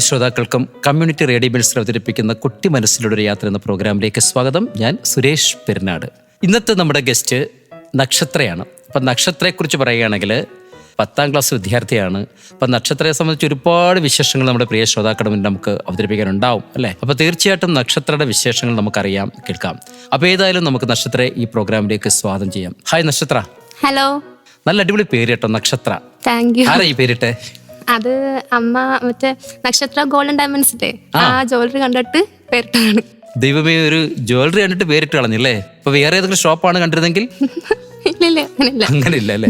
ശ്രോതാക്കൾക്കും community radio bills അവതരിപ്പിക്കുന്ന കുട്ടി മനസ്സിലൂടെ ഒരു യാത്ര എന്ന പ്രോഗ്രാമിലേക്ക് സ്വാഗതം. ഞാൻ സുരേഷ് പെരുന്നാട്. ഇന്നത്തെ നമ്മുടെ ഗസ്റ്റ് നക്ഷത്രയാണ്. അപ്പം നക്ഷത്രയെക്കുറിച്ച് പറയുകയാണെങ്കിൽ പത്താം ക്ലാസ് വിദ്യാർത്ഥിയാണ്. അപ്പം നക്ഷത്രയെ സംബന്ധിച്ച് ഒരുപാട് വിശേഷങ്ങൾ നമ്മുടെ പ്രിയ ശ്രോതാക്കളുടെ മുന്നിൽ നമുക്ക് അവതരിപ്പിക്കാനുണ്ടാവും അല്ലേ? അപ്പോൾ തീർച്ചയായിട്ടും നക്ഷത്രയുടെ വിശേഷങ്ങൾ നമുക്കറിയാം കേൾക്കാം. അപ്പോൾ ഏതായാലും നമുക്ക് നക്ഷത്രയെ ഈ പ്രോഗ്രാമിലേക്ക് സ്വാഗതം ചെയ്യാം. ഹായ് നക്ഷത്ര. ഹലോ നല്ല അടിപൊളി പേര് കേട്ടോ നക്ഷത്ര. താങ്ക് യു ആരാ ഈ പേരിട്ടെ? അത് അമ്മ മറ്റേ നക്ഷത്ര ഗോൾഡൻ ഡയമണ്ട്സ് ഇല്ലേ? ആ. ജ്വല്ലറി കണ്ടിട്ട് പേരിട്ടാണ് ദൈവമേ ഒരു ജ്വല്ലറി കണ്ടിട്ട് പേരിട്ട് കളഞ്ഞില്ലേ? ഇപ്പൊ വേറെ ഏതെങ്കിലും ഷോപ്പാണ് കണ്ടിരുന്നെങ്കിൽ? അങ്ങനെ ഇല്ല അല്ലേ?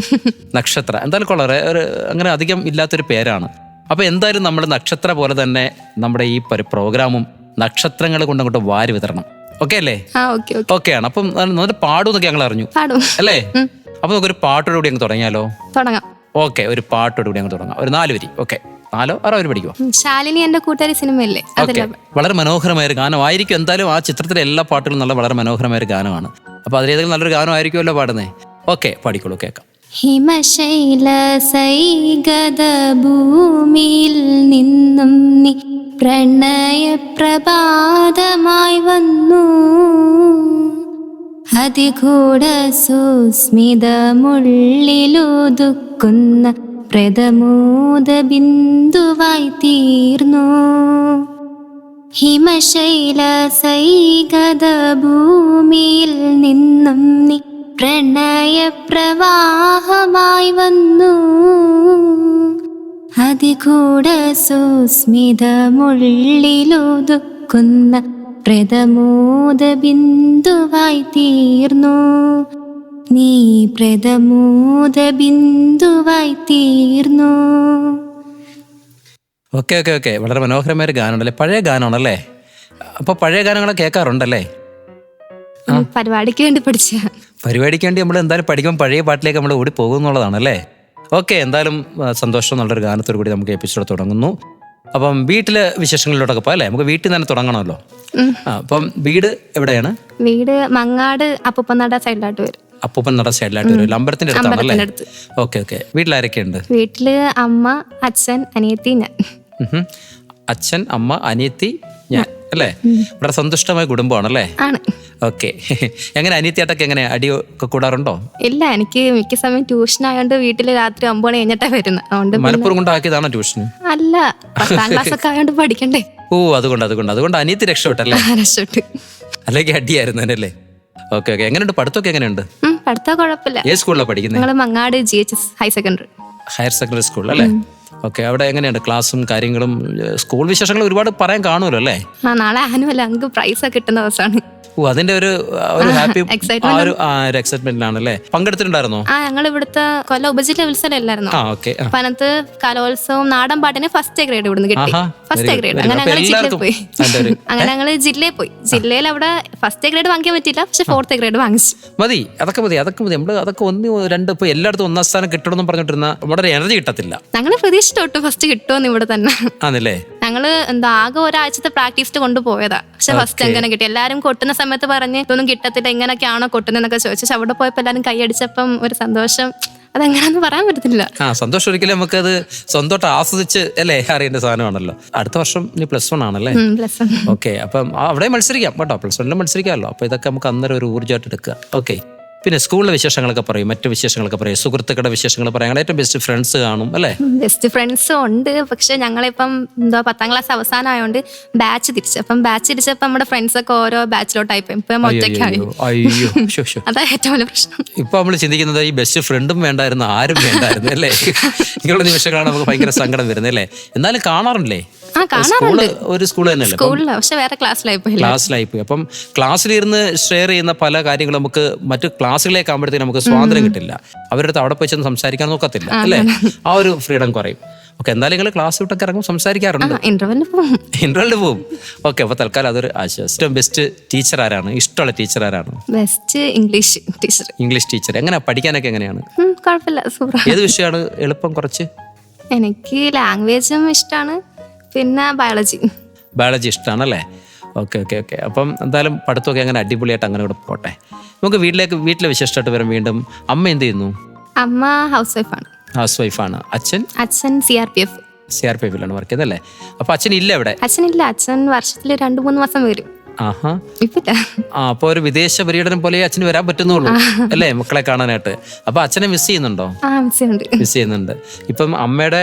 നക്ഷത്ര. എന്തായാലും കൊള്ളാം. ഒരു അങ്ങനെ അധികം ഇല്ലാത്തൊരു പേരാണ്. അപ്പൊ എന്തായാലും നമ്മുടെ നക്ഷത്ര പോലെ തന്നെ നമ്മുടെ ഈ പ്രോഗ്രാമും നക്ഷത്രങ്ങൾ കൊണ്ട് അങ്ങോട്ട് വാരി വിതരണം. ഓക്കെ അല്ലേ? ഓക്കെ ആണ്. അപ്പം നന്നായിട്ട് പാടുമെന്നൊക്കെ ഞങ്ങൾ അറിഞ്ഞു. പാടും. അല്ലേ? അപ്പൊ നമുക്കൊരു പാട്ടോടുകൂടി അങ്ങ് തുടങ്ങിയാലോ? തുടങ്ങാം. ഓക്കെ ഒരു പാട്ടോട് കൂടി അങ്ങ് തുടങ്ങാം. ഒരു നാല് വരി. ഓക്കെ. നാലോ ആറോ വരി പഠിക്കുമോ ശാലിനി എന്റെ കൂട്ടുകാരി സിനിമയല്ലേ? ഓക്കെ. വളരെ മനോഹരമായ ഒരു ഗാനമായിരിക്കും എന്തായാലും ആ ചിത്രത്തിലെ എല്ലാ പാട്ടുകളും നല്ല വളരെ മനോഹരമായ ഒരു ഗാനമാണ്. അപ്പൊ അതിലേതെങ്കിലും നല്ലൊരു ഗാനമായിരിക്കുമല്ലോ പാടുന്നേ? ഓക്കെ പാടിക്കോളൂ കേൾക്കാം. ഹിമശൈല സൈഗത ഭൂമിയിൽ നിന്നും നീ പ്രണയപ്രഭാതമായി വന്നു. അതികൂട സുസ്മിതമുള്ളിലൊതുക്കുന്ന പ്രഥമോദ ബിന്ദുവായി തീർന്നു ഹിമശൈല സൈകത ഭൂമിയിൽ നിന്നും നീ പ്രണയപ്രവാഹമായി വന്നു. അതികൂട സുസ്മിതമുള്ളിലൊതുക്കുന്ന പ്രഥമോദ ബിന്ദുവായി തീർന്നു നീ പ്രഥമോദ ബിന്ദുവായി തീർന്നു ഓക്കെ ഓക്കെ ഓക്കെ. വളരെ മനോഹരമായ ഒരു ഗാനമാണല്ലേ? പഴയ ഗാനമാണല്ലേ? അപ്പൊ പഴയ ഗാനങ്ങളെ കേൾക്കാറുണ്ടല്ലേ? പരിപാടിക്ക് വേണ്ടി പഠിച്ച. പരിപാടിക്ക് വേണ്ടി നമ്മൾ എന്തായാലും പഠിക്കുമ്പോൾ പഴയ പാട്ടിലേക്ക് നമ്മൾ ഓടി പോകുന്നുള്ളതാണല്ലേ ഓക്കെ എന്തായാലും സന്തോഷം എന്നുള്ളൊരു ഗാനത്തോടു കൂടി നമുക്ക് എപ്പിസോഡ് തുടങ്ങുന്നു. അപ്പം വീട്ടിലെ വിശേഷങ്ങളിലോട്ടൊക്കെ പോയല്ലേ നമുക്ക് വീട്ടിൽ നിന്ന് തന്നെ തുടങ്ങണമല്ലോ. ആ അപ്പം വീട് എവിടെയാണ്? വീട് മങ്ങാട് അപ്പൂപ്പനട സൈഡിലായിട്ട് വരും. അപ്പൂപ്പൻ നട സൈഡിലായിട്ട് വരും. അമ്പലത്തിന്റെ അടുത്താണല്ലേ? അമ്പലത്തിന്റെ അടുത്ത്. Okay okay. വീട്ടിലാരൊക്കെയുണ്ട്? വീട്ടിൽ അമ്മ അച്ഛൻ അനിയത്തി ഞാൻ. അച്ഛൻ അമ്മ അനിയത്തി അല്ലേ? വളരെ സന്തുഷ്ടമായ കുടുംബമാണല്ലേ? ആണ്. ഓക്കെ. എങ്ങനെ അനിയത്തിയായിട്ടൊക്കെ എങ്ങനെ അടി ഒക്കെ കൂടാറുണ്ടോ? ഇല്ല എനിക്ക് മിക്ക സമയം ട്യൂഷൻ ആയതുകൊണ്ട് വീട്ടിൽ രാത്രി ഒമ്പത് മണി കഴിഞ്ഞിട്ടാ വരുന്നത്. അതുകൊണ്ട് മലപ്പുറം കൊണ്ടാക്കിയതാണോ ട്യൂഷൻ അല്ല പത്താം ക്ലാസ് ഒക്കെ ആയതുകൊണ്ട് പഠിക്കണ്ടേ? ഓ അതുകൊണ്ട് അതുകൊണ്ട്. അതുകൊണ്ട് അനിയത്തി രക്ഷപ്പെട്ടല്ലേ? രക്ഷപ്പെട്ടു. അല്ലെങ്കിൽ അടിയായിരുന്നു അല്ലേ? Okay okay. എങ്ങനെയുണ്ട്? പഠിത്തമൊക്കെ എങ്ങനെയുണ്ട്? പഠിത്തം കുഴപ്പമില്ല. ഏത് സ്കൂളിലാണ് പഠിക്കുന്നത് നിങ്ങൾ Mangad G H S higher secondary higher secondary school അല്ലേ? ഓക്കെ അവിടെ എങ്ങനെയുണ്ട് ക്ലാസ്സും കാര്യങ്ങളും? സ്കൂൾ വിശേഷങ്ങൾ ഒരുപാട് പറയാൻ കാണുമല്ലോ അല്ലേ? നാളെ ആനുവൽ അങ്ങ് പ്രൈസ് കിട്ടുന്ന ദിവസമാണ്. അതിന്റെ ഒരു ഒരു ഹാപ്പി എക്സൈറ്റ്മെന്റ് ആ ഒരു ആ അല്ലേ പങ്കെടുത്തിട്ടുണ്ടായിരുന്നോ? ആ ഞങ്ങൾ ഇവിടുത്തെ കൊല്ലം ഉപജില്ല ഉത്സവമല്ലായിരുന്നോ ആ ഓക്കെ അപ്പൊ അതിനകത്ത് കലോത്സവം നാടൻ പാട്ടിന് ഫസ്റ്റ് ഗ്രേഡ് ഇവിടുന്ന് കിട്ടി. ഫസ്റ്റ് ഗ്രേഡ് അങ്ങനെ. ഞങ്ങൾ ജില്ലയിൽ പോയി. അങ്ങനെ ഞങ്ങൾ ജില്ലയിൽ പോയി. ജില്ലയിൽ അവിടെ ഫസ്റ്റ് ഗ്രേഡ് വാങ്ങിക്കാൻ പറ്റില്ല പക്ഷെ ഫോർത്ത് ഗ്രേഡ് വാങ്ങിച്ചു. മതി അതൊക്കെ മതി അതൊക്കെ മതി. നമ്മൾ അതൊക്കെ ഒന്ന് രണ്ട് ഇപ്പൊ എല്ലായിടത്തും ഒന്നാം സ്ഥാനം കിട്ടണമെന്ന് പറഞ്ഞിട്ടിരുന്ന നമ്മുടെ എനർജി കിട്ടത്തില്ല. ഞങ്ങൾ പ്രതീക്ഷ തൊട്ട് ഫസ്റ്റ് കിട്ടുമെന്ന് ഇവിടെ തന്നെ. ആണല്ലേ? ഞങ്ങൾ എന്താ ആകെ ഒരാഴ്ചത്തെ പ്രാക്ടീസ് കൊണ്ടുപോയതാ. പക്ഷെ ഫസ്റ്റ് എങ്ങനെ കിട്ടി? എല്ലാരും കൊട്ടുന്ന സമയത്ത് പറഞ്ഞ് ഇതൊന്നും കിട്ടത്തില്ല എങ്ങനെയൊക്കെയാണോ കൊട്ടുന്നതെന്നൊക്കെ ചോദിച്ചു. പക്ഷെ അവിടെ പോയപ്പോ എല്ലാരും കൈയടിച്ചപ്പം ഒരു സന്തോഷം. അതെങ്ങനെയാന്ന് പറയാൻ പറ്റത്തില്ല. ആ സന്തോഷം ഒരിക്കലും നമുക്കത് സ്വന്തമായിട്ട് ആസ്വദിച്ച് അല്ലേ അറിയേണ്ട സാധനമാണല്ലോ. അടുത്ത വർഷം ഇനി പ്ലസ് വൺ ആണല്ലേ? ഓക്കെ അപ്പം അവിടെ മത്സരിക്കാം കേട്ടോ. പ്ലസ് വണ്ണിലും മത്സരിക്കാമല്ലോ. അപ്പോൾ ഇതൊക്കെ നമുക്ക് അന്നേരം ഒരു ഊർജമായിട്ട് എടുക്കുക. ഓക്കെ പിന്നെ സ്കൂളിലെ വിശേഷങ്ങളൊക്കെ പറയും മറ്റു വിശേഷങ്ങളൊക്കെ പറയും. സുഹൃത്തുക്കളുടെ വിശേഷങ്ങൾ പറയാം. ഏറ്റവും ബെസ്റ്റ് ഫ്രണ്ട്സ് കാണും അല്ലേ? ബെസ്റ്റ് ഫ്രണ്ട്സ് ഉണ്ട്. പക്ഷെ ഞങ്ങളിപ്പം എന്തോ പത്താം ക്ലാസ് അവസാനമായോണ്ട് ബാച്ച് തിരിച്ചു. അപ്പം ബാച്ച് തിരിച്ചപ്പോൾ നമ്മുടെ ഫ്രണ്ട്സ് ഒക്കെ ഓരോ ബാച്ചിലോട്ടായി പോയി ഇപ്പം ഒറ്റയ്ക്കായി. അയ്യോ ശോ, ശോ. അതാ ഏറ്റവും വലിയ പ്രശ്നം. ഇപ്പൊ നമ്മൾ ചിന്തിക്കുന്നത് ഈ ബെസ്റ്റ് ഫ്രണ്ടും വേണ്ടായിരുന്നു ആരും വേണ്ടായിരുന്നു അല്ലേ? ഇങ്ങനെയുള്ള നിമിഷങ്ങളാണ് നമുക്ക് ഭയങ്കര സങ്കടം വരുന്നത് അല്ലേ? എന്നാലും കാണാറില്ലേ? സ്കൂൾ ഒരു സ്കൂൾ തന്നെയല്ലേ? ക്ലാസ്സിലായി പോയില്ല. ക്ലാസ്സിലായി പോയി അപ്പം ക്ലാസ്സിലിരുന്ന് ഷെയർ ചെയ്യുന്ന പല കാര്യങ്ങളും നമുക്ക് മറ്റു ക്ലാസ്സുകളിലേക്ക് ആകുമ്പോഴത്തേക്ക് നമുക്ക് സ്വാതന്ത്ര്യം കിട്ടില്ല. അവരുടെ അവിടെ പോയി ചെന്ന് സംസാരിക്കാൻ നോക്കത്തില്ല അല്ലേ? ആ ഒരു ഫ്രീഡം കുറയും. ഓക്കെ എന്തായാലും നിങ്ങൾ ക്ലാസ് വിട്ടൊക്കെ ഇറങ്ങും സംസാരിക്കാറുണ്ട്. ഇന്റർവെല്ലിൽ പോവും. ഓക്കെ അപ്പൊ തൽക്കാലം അതൊരു ആശ്വാസം ബെസ്റ്റ് ടീച്ചർ ആരാണ്? ഇഷ്ടമുള്ള ടീച്ചർ ആരാണ്? Best English teacher English teacher എങ്ങനെയാ പഠിക്കാനൊക്കെ എങ്ങനെയാണ്? ഏത് വിഷയമാണ് എളുപ്പം കുറച്ച്? എനിക്ക് ലാംഗ്വേജും ഇഷ്ടമാണ് പിന്നെ ബയോളജി ബയോളജി ഇഷ്ടമാണല്ലേ ഓക്കെ ഓക്കെ ഓക്കെ അപ്പം എന്തായാലും പഠിത്തമൊക്കെ അങ്ങനെ അടിപൊളിയായിട്ട് അങ്ങനെ കൂടെ പോട്ടെ. നമുക്ക് വീട്ടിലേക്ക് വീട്ടിലെ വിശേഷമായിട്ട് വരാം വീണ്ടും. അമ്മ എന്ത് ചെയ്യുന്നു? അമ്മ ഹൗസ് വൈഫാണ് ഹൗസ് വൈഫാണ് അച്ഛൻ? അച്ഛൻ C R P F C R P എഫിലാണ് work ചെയ്യുന്നത് അല്ലേ? അപ്പൊ അച്ഛൻ ഇല്ല ഇവിടെ? ഇല്ല അച്ഛൻ വർഷത്തിൽ രണ്ടു മൂന്ന് മാസം വരും. അപ്പൊ ഒരു വിദേശ പര്യടനം പോലെ അച്ഛന് വരാൻ പറ്റുന്നുള്ളൂ അല്ലേ? മക്കളെ കാണാനായിട്ട്. അപ്പൊ അച്ഛനെ മിസ് ചെയ്യുന്നുണ്ടോ? മിസ് ചെയ്യുന്നുണ്ട്. ഇപ്പം അമ്മയുടെ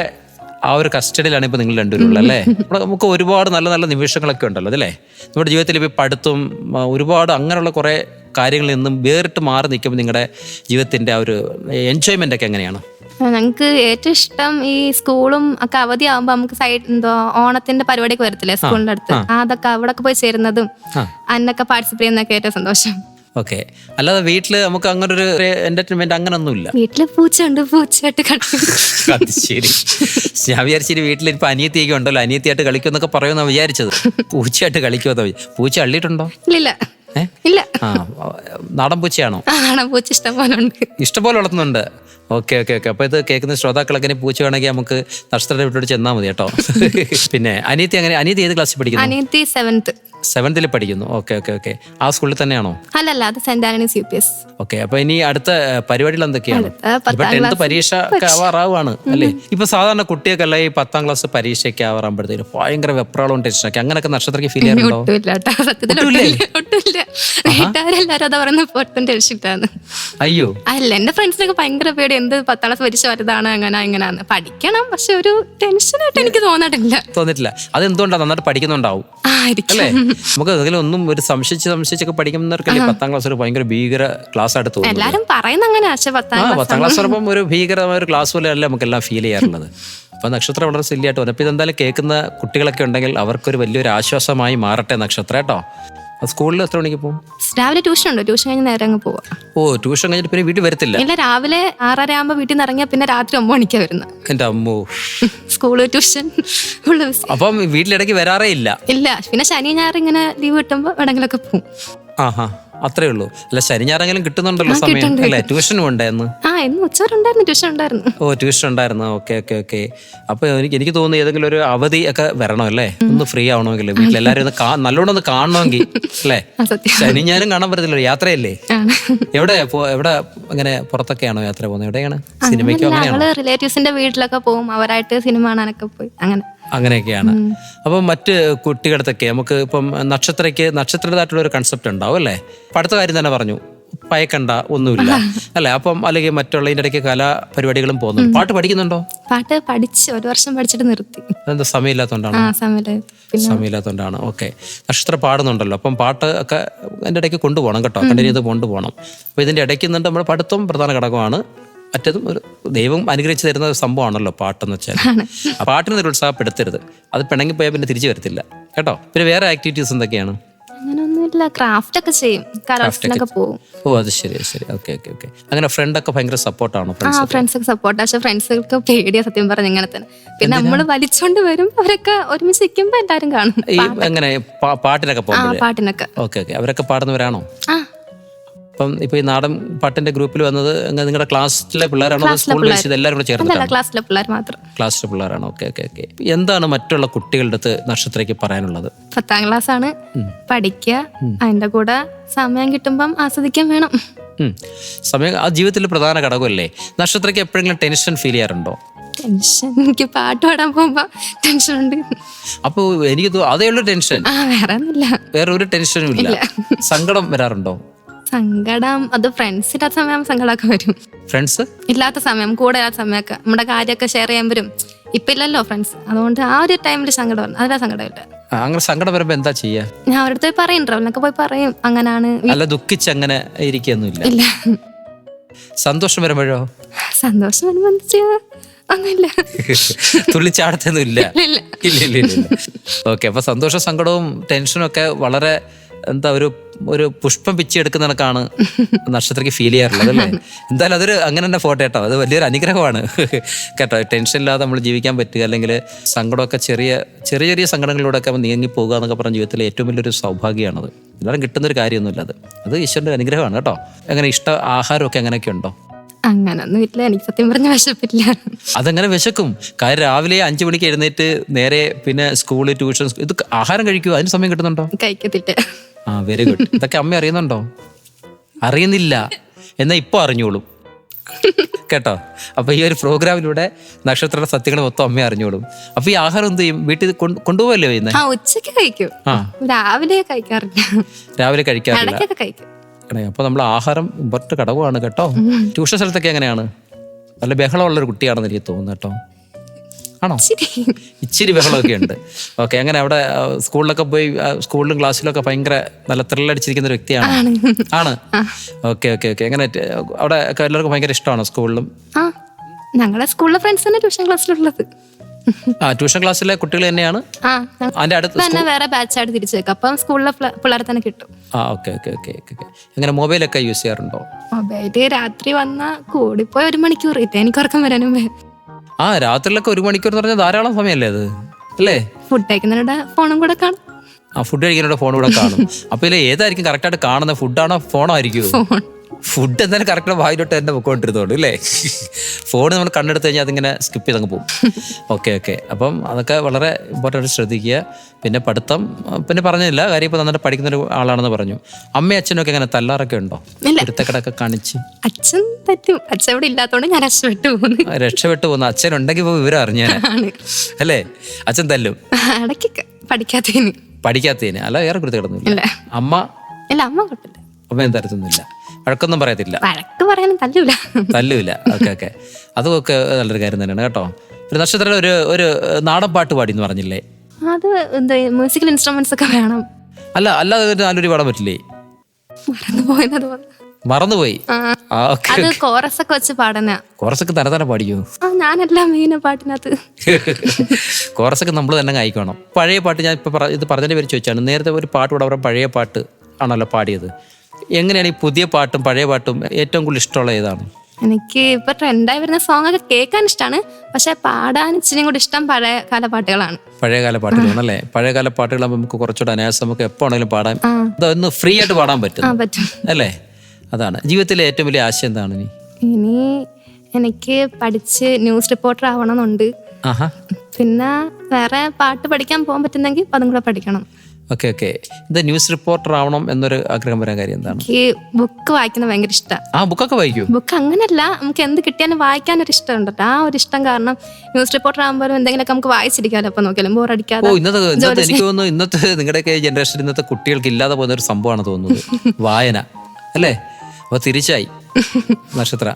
ആ ഒരു കസ്റ്റഡിയിലാണ് ഇപ്പൊ നിങ്ങൾ രണ്ടുപേരുള്ളത് അല്ലേ? നമുക്ക് ഒരുപാട് നല്ല നല്ല നിമിഷങ്ങളൊക്കെ ഉണ്ടല്ലോ അതല്ലേ? നമ്മുടെ ജീവിതത്തിൽ ഇപ്പൊ പഠിത്തം ഒരുപാട് അങ്ങനെയുള്ള കുറെ കാര്യങ്ങളിൽ നിന്നും വേറിട്ട് മാറി നിൽക്കുമ്പോൾ നിങ്ങളുടെ ജീവിതത്തിന്റെ ആ ഒരു എൻജോയ്മെന്റ് ഒക്കെ എങ്ങനെയാണ്? ഞങ്ങൾക്ക് ഏറ്റവും ഇഷ്ടം ഈ സ്കൂളും ഒക്കെ അവധിയാകുമ്പോൾ നമുക്ക് സൈഡ് എന്തോ ഓണത്തിന്റെ പരിപാടിയൊക്കെ വരത്തില്ലേ സ്കൂളിന്റെ അടുത്ത്? അതൊക്കെ അവിടെ പോയി ചേരുന്നതും അന്നൊക്കെ അതിനൊക്കെ പാർട്ടിസിപ്പേറ്റ് ചെയ്യുന്നതൊക്കെ ഏറ്റവും സന്തോഷം. ഓക്കെ. അല്ലാതെ വീട്ടിൽ നമുക്ക് അങ്ങനെ ഒരു എന്റർടൈൻമെന്റ് അങ്ങനൊന്നുമില്ല. വീട്ടിൽ പൂച്ചയുണ്ട് പൂച്ചയായിട്ട് കളിക്കും അത് ശരി. ഞാൻ വിചാരിച്ചിട്ട് വീട്ടിൽ ഇപ്പൊ അനിയത്തിയൊക്കെ ഉണ്ടല്ലോ അനിയത്തിയായിട്ട് കളിക്കുമെന്നൊക്കെ പറയുമെന്നാ വിചാരിച്ചത്. പൂച്ചയായിട്ട് കളിക്കുമെന്നാ പൂച്ച അള്ളിയിട്ടുണ്ടോ? ഇല്ല? ഇല്ല. ആ നാടൻ പൂച്ചയാണോ? നാടൻ പൂച്ച ഇഷ്ടം പോലെ ഉണ്ട്. ഇഷ്ടംപോലെ വളർത്തുന്നുണ്ട്. Okay okay okay. അപ്പോൾ ഇത് കേൾക്കുന്ന ശ്രോതാക്കളൊക്കെ പൂച്ച വേണമെങ്കിൽ നമുക്ക് നക്ഷത്രത്തെ വീട്ടിലോട്ട് ചെന്നാൽ മതി കേട്ടോ. പിന്നെ അനിയത്തി അങ്ങനെ അനിയത്തി ഏത് ക്ലാസ്സിൽ പഠിക്കുന്നു? അനിയത്തി സെവൻത്ത് സെവൻത്തിൽ പഠിക്കുന്നു. Okay okay okay. ആ സ്കൂളിൽ തന്നെയാണോ? അല്ലല്ല അത് saint Antony's U P S okay അപ്പൊ ഇനി അടുത്ത പരിപാടികൾ എന്തൊക്കെയാണ്? ഇപ്പൊ ടെൻത്ത് പരീക്ഷ ആവാറാവാണ് അല്ലേ? ഇപ്പൊ സാധാരണ കുട്ടിയൊക്കെ ഈ പത്താം ക്ലാസ് പരീക്ഷയ്ക്ക് ആവാറാകുമ്പോഴത്തേക്കും ഭയങ്കര വെപ്രാളവും ടെൻഷനൊക്കെ അങ്ങനെയൊക്കെ നക്ഷത്രക്ക് ഫീൽ ചെയ്യാറുണ്ടോ? ഒട്ടുമില്ല അയ്യോ. അല്ല എന്റെ ഫ്രണ്ട്സിനൊക്കെ ഭയങ്കര പേടി എന്ത് പത്താം ക്ലാസ് പരീക്ഷ വരുതാണ് അങ്ങനെ ഇങ്ങനെയാന്ന് പഠിക്കണം പക്ഷെ ഒരു ടെൻഷനായിട്ട് എനിക്ക് തോന്നിട്ടില്ല തോന്നിട്ടില്ല. അത് എന്തുകൊണ്ടാണ് നന്നായിട്ട് പഠിക്കുന്നുണ്ടാവും. അല്ലേ? നമുക്ക് അതിലൊന്നും ഒരു സംശയിച്ച് സംശയിച്ചൊക്കെ പഠിക്കുന്നവർക്കല്ലേ പത്താം ക്ലാസ് ഒരു ഭയങ്കര ഭീകര ക്ലാസ് ആയിട്ട് തോന്നുന്നു എല്ലാരും പറയുന്ന അങ്ങനെ പക്ഷെ പത്താം ക്ലാസ് പത്താം ക്ലാസ് പറയുമ്പോൾ ഒരു ഭീകരമായ ഒരു ക്ലാസ് പോലെ അല്ല നമുക്കെല്ലാം ഫീൽ ചെയ്യാറുള്ളത്. അപ്പൊ നക്ഷത്രം വളരെ സില്ലിയായിട്ട് വന്നു. അപ്പൊ ഇതെന്തായാലും കേൾക്കുന്ന കുട്ടികളൊക്കെ ഉണ്ടെങ്കിൽ അവർക്കൊരു വലിയൊരു ആശ്വാസമായി മാറട്ടെ നക്ഷത്രം കേട്ടോ? സ്കൂളിൽ എത്ര മണിക്ക് പോകും രാവിലെ ട്യൂഷൻ ഉണ്ട്? ട്യൂഷൻ കഴിഞ്ഞ് നേരെ അങ്ങ് പോവാ. ഓ ട്യൂഷൻ കഴിഞ്ഞിട്ട് പിന്നെ വീട്ടിൽ വരത്തില്ല? ഇല്ല രാവിലെ ആറര ആകുമ്പോ വീട്ടിൽ നിന്ന് ഇറങ്ങിയാ പിന്നെ രാത്രി ഒമ്പത് മണിക്കാ വരുന്നത് എന്റെ അമ്മ. സ്കൂൾ ട്യൂഷൻ ഉള്ള അപ്പം വീട്ടിലിടയ്ക്ക് വരാറേ ഇല്ല? ഇല്ല പിന്നെ ശനി ഞായർ ഇങ്ങനെ ലീവ് കിട്ടുമ്പോ എവിടെങ്കിലൊക്കെ പോകും ആഹാ. അത്രേ ഉള്ളൂ. അല്ല ശനി ഞായറെങ്കിലും കിട്ടുന്നുണ്ടല്ലോ സമയം. അല്ലേ ട്യൂഷനും ഉണ്ടായിരുന്നു ആ ഇന്ന് ഉച്ചവരുണ്ടായിരുന്നു ട്യൂഷൻ ഉണ്ടായിരുന്നു. ഓ ട്യൂഷൻ ഉണ്ടായിരുന്നു. Okay okay okay. അപ്പൊ എനിക്ക് എനിക്ക് തോന്നുന്നു ഏതെങ്കിലും ഒരു അവധി ഒക്കെ വരണം അല്ലേ? ഒന്ന് ഫ്രീ ആവണമെങ്കിൽ വീട്ടിലെല്ലാരും ഒന്ന് നല്ലോണം ഒന്ന് കാണണമെങ്കിൽ അല്ലേ? ശനി ഞാനും കാണാൻ പറ്റത്തില്ല യാത്രയല്ലേ? എവിടെ എവിടെ അങ്ങനെ പുറത്തൊക്കെയാണോ യാത്ര പോകുന്നത്? എവിടെയാണ്? സിനിമയ്ക്ക് റിലേറ്റീവ്സിന്റെ വീട്ടിലൊക്കെ പോകും. അവരായിട്ട് സിനിമ കാണാനൊക്കെ പോയി. അങ്ങനെ. അങ്ങനെയൊക്കെയാണ്. അപ്പം മറ്റ് കുട്ടികളത്തൊക്കെ നമുക്ക് ഇപ്പം നക്ഷത്രയ്ക്ക് നക്ഷത്രതായിട്ടുള്ള ഒരു കൺസെപ്റ്റ് ഉണ്ടാവും അല്ലേ? അടുത്ത കാര്യം തന്നെ പറഞ്ഞു. പയക്കണ്ട ഒന്നുമില്ല. അല്ലെ? അപ്പം അല്ലെങ്കിൽ മറ്റുള്ള ഇതിന്റെ ഇടയ്ക്ക് കലാപരിപാടികളും പോകുന്നുണ്ട് പാട്ട് പഠിക്കുന്നുണ്ടോ? പാട്ട് പഠിച്ച് ഒരു വർഷം പഠിച്ചിട്ട് നിർത്തി. എന്താ സമയമില്ലാത്തോണ്ടാണ്? സമയമില്ലാത്തോണ്ടാണ്. ഓക്കെ. നക്ഷത്ര പാടുന്നുണ്ടല്ലോ. അപ്പം പാട്ട് ഒക്കെ അതിന്റെ ഇടയ്ക്ക് കൊണ്ടുപോകണം കേട്ടോ. കണ്ടിന്യൂ ചെയ്ത് കൊണ്ടുപോകണം. അപ്പൊ ഇതിന്റെ ഇടയ്ക്ക് നിന്ന് നമ്മുടെ പഠിത്തം പ്രധാന ഘടകമാണ്. മറ്റതും ഒരു ദൈവം അനുഗ്രഹിച്ചു തരുന്ന ഒരു സംഭവമാണല്ലോ പാട്ടെന്ന് വെച്ചാൽ ആ പാട്ടിനെ നിരുത്സാഹപ്പെടുത്തരുത് അത് പിണങ്ങി പോയാൽ പിന്നെ തിരിച്ചു വരത്തില്ല. കേട്ടോ? പിന്നെ വേറെ ആക്ടിവിറ്റീസ് എന്തൊക്കെയാണ്? അങ്ങനൊന്നുമില്ല. ക്രാഫ്റ്റ് ഒക്കെ ചെയ്യും. കലോത്സവത്തിനൊക്കെ പോകും. ഓ അത് ശരി ശരി. ഓക്കെ ഓക്കെ ഓക്കെ അങ്ങനെ ഫ്രണ്ടൊക്കെ ഭയങ്കര സപ്പോർട്ടാണോ ആ ഫ്രണ്ട്സ് ഒക്കെ? സപ്പോർട്ട് പക്ഷെ ഫ്രണ്ട്സുകൾക്ക് പേടിയാ സത്യം പറഞ്ഞ ഇങ്ങനെ തന്നെ. പിന്നെ നമ്മൾ വലിച്ചോണ്ട് വരും അവരൊക്കെ ഒരുമിച്ച് നിൽക്കുമ്പോ എല്ലാരും കാണും. ഈ എങ്ങനെ പാട്ടിനൊക്കെ പോകുമ്പോൾ പാട്ടിനൊക്കെ. ഓക്കെ ഓക്കെ അവരൊക്കെ പാടുന്നവരാണോ? ആ അപ്പം ഇപ്പൊ ഈ നാടൻ പാട്ടിന്റെ ഗ്രൂപ്പിൽ വന്നത് നിങ്ങളുടെ ക്ലാസ്സിലെ പിള്ളേരാണോ സ്കൂൾ വെച്ചത് എല്ലാവരും കൂടെ ചേർന്നിട്ടാണ്? ക്ലാസ്സിലെ പിള്ളേർ മാത്രം. ക്ലാസ്സിലെ പിള്ളേരാണ്. Okay okay okay. എന്താണ് മറ്റുള്ള കുട്ടികളുടെ അടുത്ത് നക്ഷത്രയ്ക്ക് പറയാനുള്ളത്? പത്താം ക്ലാസ് ആണ് പഠിക്കുക അതിന്റെ കൂടെ സമയം കിട്ടുമ്പം ആസ്വദിക്കാൻ വേണം. സമയം ആ ജീവിതത്തിലെ പ്രധാന ഘടകമല്ലേ? നക്ഷത്രയ്ക്ക് എപ്പോഴെങ്കിലും ടെൻഷൻ ഫീൽ ചെയ്യാറുണ്ടോ? ടെൻഷൻ. എനിക്ക് പാട്ട് പാടാൻ പോകുമ്പോ ടെൻഷൻ ഉണ്ട് അപ്പൊ എനിക്ക് അതേ ഉള്ളൂ ടെൻഷൻ. വേറെ ഒന്നുമില്ല വേറെ ഒരു ടെൻഷനും ഇല്ല. സങ്കടം വരാറുണ്ടോ? സങ്കടം. അത് ഫ്രണ്ട്സ് ഇല്ലാത്ത സമയം സങ്കടമൊക്കെ വരും. ഫ്രണ്ട്സ് ഇല്ലാത്ത സമയം കൂടെ ഇല്ലാത്ത സമയമൊക്കെ. നമ്മുടെ കാര്യമൊക്കെ ഷെയർ ചെയ്യാൻ വരും. ഇപ്പൊ ഇല്ലല്ലോ ഫ്രണ്ട്സ് അതുകൊണ്ട് ആ ഒരു ടൈമിൽ സങ്കടം വരും. അതിലാ സങ്കടമില്ല അങ്ങനെ സങ്കടം വരുമ്പോ എന്താ ചെയ്യാ? ഞാൻ അവരുടെ പോയി പറയും ട്രവലിനൊക്കെ പോയി പറയും. അങ്ങനാണ്. അല്ല ദുഃഖിച്ച് അങ്ങനെ ഇരിക്കൊന്നുമില്ല. ഇല്ല. സന്തോഷം വരുമ്പോഴോ? സന്തോഷം വരുമ്പോ എന്താ ചെയ്യാ? ഒന്നുമില്ല തുള്ളിച്ചാടത്തൊന്നും. ഇല്ല ഇല്ല. ഇല്ല ഓക്കെ അപ്പൊ സന്തോഷ സങ്കടവും ടെൻഷനും ഒക്കെ വളരെ എന്താ ഒരു ഒരു പുഷ്പം പിച്ചെടുക്കുന്ന കണക്കാണ് നക്ഷത്രക്ക് ഫീൽ ചെയ്യാറുള്ളത് അല്ലേ? എന്തായാലും അതൊരു അങ്ങനെ തന്നെ ഫോട്ടോ കേട്ടോ. അത് വലിയൊരു അനുഗ്രഹമാണ്. കേട്ടോ ടെൻഷൻ ഇല്ലാതെ നമ്മൾ ജീവിക്കാൻ പറ്റുക അല്ലെങ്കിൽ സങ്കടമൊക്കെ ചെറിയ ചെറിയ ചെറിയ സങ്കടങ്ങളിലൂടെ ഒക്കെ നീങ്ങി പോകുക എന്നൊക്കെ പറഞ്ഞ ജീവിതത്തിലെ ഏറ്റവും വലിയൊരു സൗഭാഗ്യമാണത്. എല്ലാവരും കിട്ടുന്ന ഒരു കാര്യമൊന്നുമില്ല അത്. അത് ഈശ്വരന്റെ അനുഗ്രഹമാണ് കേട്ടോ. അങ്ങനെ ഇഷ്ട ആഹാരമൊക്കെ അങ്ങനെയൊക്കെ ഉണ്ടോ? അങ്ങനൊന്നും ഇല്ല. എനിക്ക് സത്യം പറഞ്ഞ വിശപ്പില്ല. അതങ്ങനെ വിശക്കും? കാര്യം രാവിലെ അഞ്ചു മണിക്ക് എഴുന്നേറ്റ് നേരെ പിന്നെ സ്കൂൾ ട്യൂഷൻ ഇത് ആഹാരം കഴിക്കുമോ അതിന് സമയം കിട്ടുന്നുണ്ടോ? കഴിക്കത്തില്ല. ആ വെരി ഗുഡ് ഇതൊക്കെ അമ്മ അറിയുന്നുണ്ടോ? അറിയുന്നില്ല. എന്നാ ഇപ്പൊ അറിഞ്ഞോളും. കേട്ടോ? അപ്പൊ ഈ ഒരു പ്രോഗ്രാമിലൂടെ നക്ഷത്രയുടെ സത്യങ്ങൾ മൊത്തം അമ്മ അറിഞ്ഞോളും. അപ്പൊ ഈ ആഹാരം എന്ത് ചെയ്യും? വീട്ടിൽ കൊണ്ട് കൊണ്ടുപോകല്ലേ ചെയ്യുന്നത് ഉച്ചയ്ക്ക് കഴിക്കും. രാവിലെ കഴിക്കാറില്ല. രാവിലെ കഴിക്കാറില്ല. അപ്പൊ നമ്മൾ ആഹാരം ഇമ്പോർട്ട് കടവാണ് കേട്ടോ. ട്യൂഷൻ സ്ഥലത്തൊക്കെ എങ്ങനെയാണ്? നല്ല ബഹളമുള്ള ഒരു കുട്ടിയാണെന്ന് എനിക്ക് തോന്നുന്നു കേട്ടോ. ആണോ? ഇച്ചിരി. ബഹളമൊക്കെ ഉണ്ട് ഓക്കെ അങ്ങനെ അവിടെ സ്കൂളിലൊക്കെ പോയി സ്കൂളിലും ക്ലാസ്സിലൊക്കെ ഭയങ്കര നല്ല ത്രില്ലടിച്ചിരിക്കുന്ന ഒരു വ്യക്തിയാണ്? ആണ്. Okay okay okay. അങ്ങനെ അവിടെ എല്ലാവർക്കും ഭയങ്കര ഇഷ്ടമാണോ സ്കൂളിലും? ഞങ്ങളുടെ സ്കൂളിലെ ഫ്രണ്ട്സ് തന്നെ ട്യൂഷൻ ക്ലാസ്സിലുള്ളത് ആ ട്യൂഷൻ ക്ലാസ്സിലെ കുട്ടികൾ തന്നെയാണ്? അടുത്ത് തന്നെ വേറെ ബാച്ചായിട്ട് തിരിച്ചു വെക്കും. അപ്പം സ്കൂളിലെ പിള്ള- പിള്ളേരെ തന്നെ കിട്ടും. ആ ഓക്കെ ഓക്കെ ഓക്കെ ഓക്കെ എങ്ങനെ മൊബൈലൊക്കെ യൂസ് ചെയ്യാറുണ്ടോ? മൊബൈൽ രാത്രി വന്ന കൂടിപ്പോയി ഒരു മണിക്കൂർ. ഇത് എനിക്ക് ഉറക്കം വരാനും ആ രാത്രിയിലൊക്കെ ഒരു മണിക്കൂർ എന്ന് പറഞ്ഞാൽ ധാരാളം സമയമല്ലേ അത്? അല്ലേ? ഫുഡ് കഴിക്കുന്നതിനോട് ഫോണും കൂടെ കാണും. ആ ഫുഡ് കഴിക്കാനുള്ള ഫോൺ കൂടെ കാണും. അപ്പൊ ഇതിൽ ഏതായിരിക്കും കറക്റ്റായിട്ട് കാണുന്നത് ഫുഡാണോ ഫോണോ ആയിരിക്കുമോ ഫോൺ ഫുഡ് എന്തായാലും കറക്റ്റ് വായിലോട്ട് തന്നെ പൊക്കോണ്ടിരുന്നോളൂ അല്ലേ ഫോൺ നമ്മൾ കണ്ടെടുത്ത് കഴിഞ്ഞാൽ അതിങ്ങനെ സ്കിപ്പ് ചെയ്തങ്ങ് പോകും. ഓക്കെ ഓക്കെ അപ്പം അതൊക്കെ വളരെ ഇമ്പോർട്ടന്റ് ശ്രദ്ധിക്കുക. പിന്നെ പഠിത്തം പിന്നെ പറഞ്ഞില്ല കാര്യം ഇപ്പം നന്നായിട്ട് പഠിക്കുന്ന ഒരു ആളാണെന്ന് പറഞ്ഞു. അമ്മയും അച്ഛനൊക്കെ എങ്ങനെ തല്ലാറൊക്കെ ഉണ്ടോ? ഇല്ല. കുരുത്തക്കടൊക്കെ കാണിച്ച്. അച്ഛൻ പറ്റും. അച്ഛൻ ഇവിടെ ഇല്ലാത്തതുകൊണ്ട് ഞാൻ രക്ഷപ്പെട്ടു പോകുന്നു. രക്ഷപ്പെട്ടു രക്ഷപ്പെട്ടു അച്ഛൻ ഉണ്ടെങ്കിൽ ഇപ്പോൾ വിവരം അറിഞ്ഞാൽ ആണ്. അല്ലേ? അച്ഛൻ തല്ലും. ഇടയ്ക്കൊക്കെ പഠിക്കാത്തതിന്. പഠിക്കാത്തതിന്. അല്ല ഏറെ കുരുത്തക്കിടന്നില്ല കിടന്നില്ല അമ്മ? ഇല്ല അമ്മ കുഴപ്പമില്ല. എന്താ തരത്തൊന്നുമില്ല. വഴക്കൊന്നും പറയത്തില്ല. വഴക്ക് പറയാനും തല്ലൂല തല്ലൂല ഓക്കെ ഓക്കെ. അതൊക്കെ നല്ലൊരു കാര്യം തന്നെയാണ് കേട്ടോ. ഒരു നക്ഷത്ര ഒരു ഒരു നാടൻ പാട്ട് പാടി എന്ന് പറഞ്ഞില്ലേ? അത് എന്താ മ്യൂസിക്കൽ ഇൻസ്ട്രുമെന്റ്സ് ഒക്കെ വേണം. അല്ല അല്ലാതെ ഒരു നല്ലൊരു പാടാൻ പറ്റില്ലേ? മറന്നു പോയെന്നത് തോന്നുന്നു. മറന്നുപോയി? അത് കോറസ് ഒക്കെ വെച്ച് പാടുന്ന. ഒക്കെ തന്നെ തന്നെ പാടിയോ ഞാനല്ല മെയിൻ പാട്ടിനകത്ത്. ഒക്കെ നമ്മൾ തന്നെ കായിക്കണം പഴയ പാട്ട് ഞാൻ ഇപ്പൊ ഇത് പറഞ്ഞതിന്റെ പേര് ചോദിച്ചാണ്. നേരത്തെ ഒരു പാട്ട് അവരുടെ പഴയ പാട്ട് ആണല്ലോ പാടിയത്. എങ്ങനെയാണ് ഈ പുതിയ പാട്ടും പഴയ പാട്ടും ഏറ്റവും കൂടുതൽ ഇഷ്ടമുള്ള ഏതാണ്? എനിക്ക് ഇപ്പൊ ട്രെൻഡായി വരുന്ന സോങ് ഒക്കെ കേൾക്കാൻ ഇഷ്ടമാണ് പക്ഷെ പാടാൻ ഇച്ചിരി കൂടി ഇഷ്ടം പഴയ കാല പാട്ടുകളാണ്. പഴയ കാല പാട്ടുകളാണ് അല്ലേ പഴയ കാല പാട്ടുകളാകുമ്പോൾ നമുക്ക് കുറച്ചുകൂടെ അനായാസം നമുക്ക് എപ്പോ ആണെങ്കിലും പാടാൻ. അതൊന്ന് ഫ്രീ ആയിട്ട് പാടാൻ പറ്റും? അല്ലേ? അതാണ്. ജീവിതത്തിലെ ഏറ്റവും വലിയ ആശയം എന്താണ് ഇനി? ഇനി എനിക്ക് പഠിച്ച് ന്യൂസ് റിപ്പോർട്ടർ ആവണമെന്നുണ്ട്. പിന്നെ വേറെ പാട്ട് പഠിക്കാൻ പോകാൻ പറ്റുന്നെങ്കിൽ അതും കൂടെ പഠിക്കണം. ഓക്കെ ഓക്കെ ഇത് ന്യൂസ് റിപ്പോർട്ടർ ആവണം എന്നൊരു ആഗ്രഹം വരാൻ കാര്യം എന്താണ്? എനിക്ക് ബുക്ക് വായിക്കുന്നത് ഭയങ്കര ഇഷ്ടമാണ് ആ ബുക്കൊക്കെ വായിക്കും? ബുക്ക് അങ്ങനല്ല നമുക്ക് എന്ത് കിട്ടിയാലും വായിക്കാൻ ഒരു ഇഷ്ടം ഉണ്ട് ആ ഒരു ഇഷ്ടം കാരണം ന്യൂസ് റിപ്പോർട്ടർ ആകുമ്പോഴും എന്തെങ്കിലുമൊക്കെ നമുക്ക് വായിച്ചിരിക്കാമല്ലോ അപ്പൊ നോക്കിയാലും ഓ ബോറടിക്കാതെ ഇന്നത്തെ ഇന്നത്തെ എനിക്ക് തോന്നുന്നു ഇന്നത്തെ നിങ്ങളുടെയൊക്കെ ജനറേഷൻ ഇന്നത്തെ കുട്ടികൾക്ക് ഇല്ലാതെ പോകുന്ന ഒരു സംഭവമാണ് തോന്നുന്നത്. വായന അല്ലേ? അപ്പൊ തിരിച്ചായി. നക്ഷത്ര.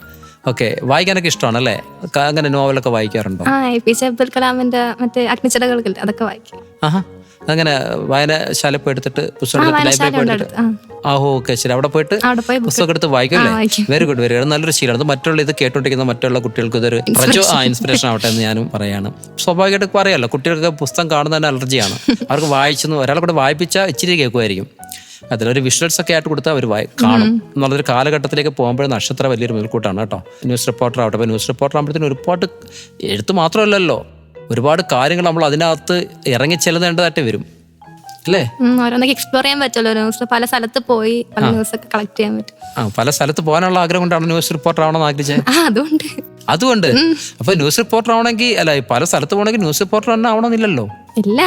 ഓക്കെ വായിക്കാനൊക്കെ ഇഷ്ടമാണ് അല്ലേ? അങ്ങനെ നോവലൊക്കെ വായിക്കാറുണ്ടോ? ആ എ പി ജെ അബ്ദുൽ കലാമിന്റെ മറ്റേ അഗ്നിച്ചടകൾ അതൊക്കെ വായിക്കും. ആഹാ. അങ്ങനെ വായനശാല പോയി എടുത്തിട്ട് പുസ്തകം ലൈബ്രറി പോയി എടുത്തിട്ട്. അടുത്ത്. ആ. ആ ഓക്കെ ശരി. അവിടെ പോയിട്ട് പുസ്തകം എടുത്ത് വായിക്കും അല്ലേ? വെരി ഗുഡ് വെരി ഗുഡ് നല്ലൊരു ശീലമാണ്. മറ്റുള്ള ഇത് കേട്ടോണ്ടിരിക്കുന്ന മറ്റുള്ള കുട്ടികൾക്ക് ഇതൊരു പ്രചോ ആ ഇൻസ്പിറേഷൻ ആവട്ടെ എന്ന് ഞാനും പറയാണ്. സ്വാഭാവികമായിട്ട് പറയാമല്ലോ കുട്ടികൾക്ക് പുസ്തകം കാണുന്നതിന് അലർജിയാണ്. അവർക്ക് വായിച്ചെന്ന് ഒരാളെ കൂടെ വായിപ്പിച്ചാൽ ഇച്ചിരി കേൾക്കുമായിരിക്കും. അതിലൊരു വിഷ്വൽസ് ഒക്കെ ആയിട്ട് കൊടുത്താൽ അവർ വായി കാണും. എന്നുള്ളൊരു കാലഘട്ടത്തിലേക്ക് പോകുമ്പോൾ നക്ഷത്ര വലിയൊരു മുതൽക്കൂട്ടാണ് കേട്ടോ. ന്യൂസ് റിപ്പോർട്ടർ ആവട്ടെ. അപ്പോൾ ന്യൂസ് റിപ്പോർട്ടർ ആകുമ്പോഴത്തേനും ഒരുപാട് എഴുത്ത് മാത്രമല്ലല്ലോ. ഒരുപാട് കാര്യങ്ങൾ നമ്മൾ അതിനകത്ത് ഇറങ്ങി ചെല്ലുന്നതായിട്ട് വരും. അല്ലേ? ഓരോന്നൊക്കെ എക്സ്പ്ലോർ ചെയ്യാൻ പറ്റുമല്ലോ ന്യൂസ് പല സ്ഥലത്ത് പോയി പല ന്യൂസ് ഒക്കെ കളക്ട് ചെയ്യാൻ പറ്റും. ആ പല സ്ഥലത്ത് പോകാനുള്ള ആഗ്രഹം കൊണ്ടാണ് ന്യൂസ് റിപ്പോർട്ടർ ആവണമെന്ന് ആഗ്രഹിച്ചത് അതുകൊണ്ട്. അതുകൊണ്ട്? അപ്പൊ ന്യൂസ് റിപ്പോർട്ടർ ആവണമെങ്കിൽ അല്ല പല സ്ഥലത്ത് പോകണമെങ്കിൽ ന്യൂസ് റിപ്പോർട്ടർ തന്നെ ആവണമെന്നില്ലല്ലോ? ഇല്ല.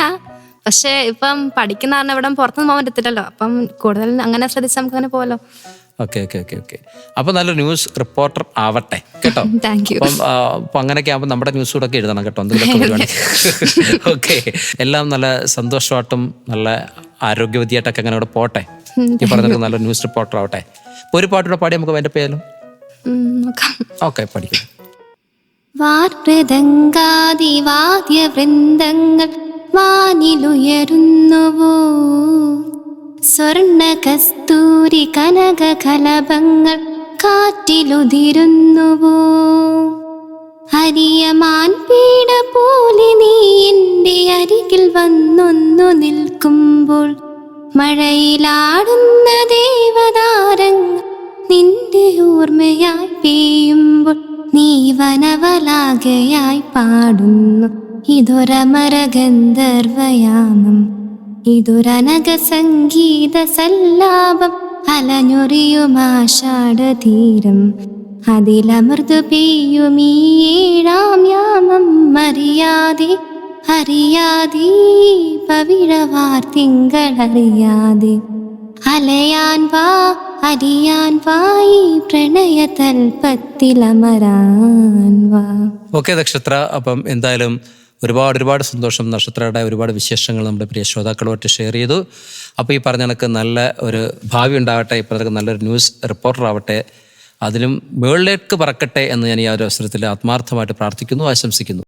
പക്ഷെ ഇപ്പം പഠിക്കുന്ന കാരണം ഇവിടെ പുറത്തുനിന്ന് പോകാൻ പറ്റത്തില്ലല്ലോ. അപ്പം കൂടുതൽ അങ്ങനെ ശ്രദ്ധിച്ച് നമുക്ക് അങ്ങനെ പോകല്ലോ ഓക്കെ ഓക്കെ ഓക്കെ ഓക്കെ. അപ്പൊ നല്ല ന്യൂസ് റിപ്പോർട്ടർ ആവട്ടെ കേട്ടോ? താങ്ക് യു അപ്പം അങ്ങനെയൊക്കെ ആകുമ്പോൾ നമ്മുടെ ന്യൂസ് കൂടെ ഒക്കെ എഴുതണം കേട്ടോ എന്തെങ്കിലുമൊക്കെ ഓക്കെ. എല്ലാം നല്ല സന്തോഷമായിട്ടും നല്ല ആരോഗ്യവതിയായിട്ടൊക്കെ അങ്ങനെ അവിടെ പോട്ടെ. ഈ പറഞ്ഞ നല്ല ന്യൂസ് റിപ്പോർട്ടർ ആവട്ടെ. അപ്പൊ ഒരു പാട്ടൂടെ പാടി നമുക്ക് അതിന്റെ പേരും? നോക്കാം. ഓക്കെ പഠിക്കാം. വാർമൃദംഗാദിവാദ്യ വൃന്ദങ്ങൾ വാനിലുയരുന്നുവോ? സ്വർണ കസ്തൂരി കനക കലപങ്ങൾ കാറ്റിലുതിരുന്നുവോ? ഹരിയമാൻ പീഡ പോലെ നീ എന്റെ അരികിൽ വന്നൊന്നു നിൽക്കുമ്പോൾ മഴയിലാടുന്ന ദേവതാരങ്ങൾ നിന്റെ ഓർമ്മയായി പെയ്യുമ്പോൾ നീ വനവലാകയായി പാടുന്നു. ഇതൊരമര ഗന്ധർവയാമം ഇതൊരനക സംഗീത സല്ലാപം അലഞ്ഞൊറിയുമാഷാഢതീരം അതിലമൃതു പെയ്യുമീ ഏഴാം യാമം അറിയാതെ അറിയാതെ പവിഴവാർ തിങ്കളറിയാതെ അലയാൻ വാ അറിയാൻ വായി പ്രണയ തൽപ്പത്തിലമരാൻ വാ. ഓക്കെ നക്ഷത്ര അപ്പം എന്തായാലും ഒരുപാട് ഒരുപാട് സന്തോഷം നക്ഷത്രയുടെ ഒരുപാട് വിശേഷങ്ങൾ നമ്മുടെ പ്രിയ ശ്രോതാക്കളുമായിട്ട് ഷെയർ ചെയ്തു. അപ്പോൾ ഈ പറഞ്ഞ കണക്ക് നല്ല ഒരു ഭാവി ഉണ്ടാവട്ടെ ഇപ്പോഴത്തെ നല്ലൊരു ന്യൂസ് റിപ്പോർട്ടർ ആവട്ടെ അതിലും മുകളിലേക്ക് പറക്കട്ടെ എന്ന് ഞാൻ ഈ ഒരു അവസരത്തിൽ ആത്മാർത്ഥമായിട്ട് പ്രാർത്ഥിക്കുന്നു ആശംസിക്കുന്നു.